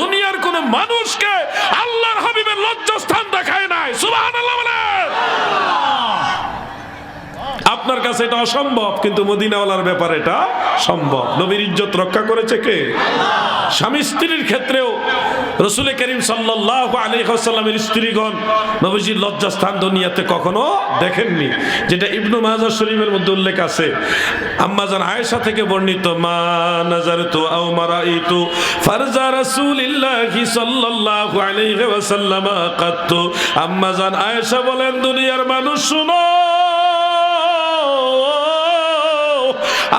দুনিয়ার কোন মানুষকে আল্লাহর হাবিবের লজ্জাস্থান দেখায় নাই। আপনার কাছে এটা অসম্ভব, কিন্তু মদিনাওয়ালার ব্যাপার এটা সম্ভব। নবীর ইজ্জত রক্ষা করেছে কে? স্বামী স্ত্রীর ক্ষেত্রেও রসুল করিম সাল্লাহ আলহামের স্ত্রীগণ নবীজির লজ্জাস্থান দুনিয়াতে কখনো দেখেননি। যেটা ইবনু মাজার শরীফের মধ্যে উল্লেখ আছে। আম্মাজান আয়েশা থেকে বর্ণিত, মা নাজার তো আও মারা ইতু ফারজা রাসূলিল্লাহি সাল্লাল্লাহু আলাইহি ওয়াসাল্লাম কাত্তু। আম্মাজান আয়েশা বলেন, দুনিয়ার মানুষ, শুনো,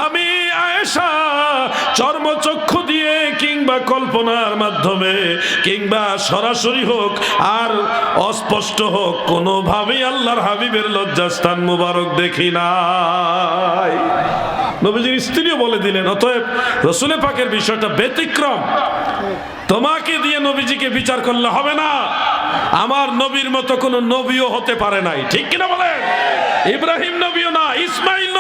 আমি আয়েশা চর্মচক্ষু কিংবা কল্পনার মাধ্যমে, কিংবা সরাসরি হোক আর অস্পষ্ট হোক, কোনোভাবেই আল্লাহর হাবিবের লজ্জাস্থান মুবারক দেখি নাই। নবীজির স্ত্রীও বলে দিলেন, অতএব রসুলে পাকের বিষয়টা ব্যতিক্রম। তোমাকে দিয়ে নবীজিকে বিচার করলে হবে না। আমার নবীর মতো কোনো নবীও হতে পারে নাই। ঠিক কিনা বলেন? ইব্রাহিম নবীও না, ইসমাইল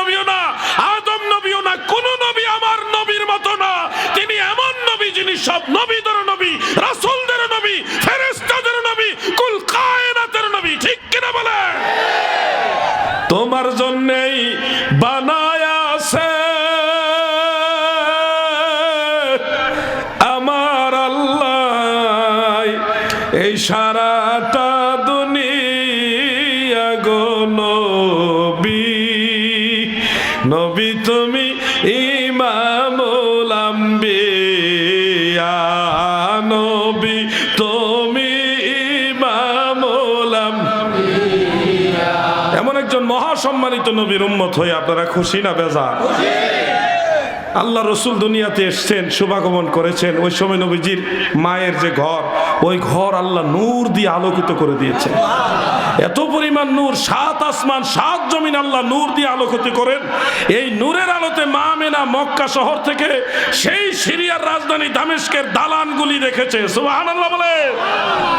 সব নবীদের নবী রাসূলদের নবী ফেরেশতাদের নবী, কুল কায়নাতের নবী, ঠিক কিনা বলেন তোমার জন্যই বানায় আছে। আমার আল্লাহ, এই সারাটা দুনিয়া গো নবী। নবী তুমি ইমামুল আম্বিয়া এমন একজন মহাসম্মানিত নবীর উম্মত হয়ে আপনারা খুশি না বেজা আল্লাহ রসুল দুনিয়াতে এসছেন, শুভাগমন করেছেন। ওই সময় নবীজির মায়ের যে ঘর, ওই ঘর আল্লাহ নূর দিয়ে আলোকিত করে দিয়েছে এত পরিমাণ নূর, সাত আসমান, সাত জমিন আল্লাহ নূর দিয়ে আলোকিত করেন। এই নূরের আলোতে মা মেনা মক্কা শহর থেকে সেই সিরিয়ার রাজধানী দামেস্কের দালানগুলি দেখেছে। সুবহানাল্লাহ বলে।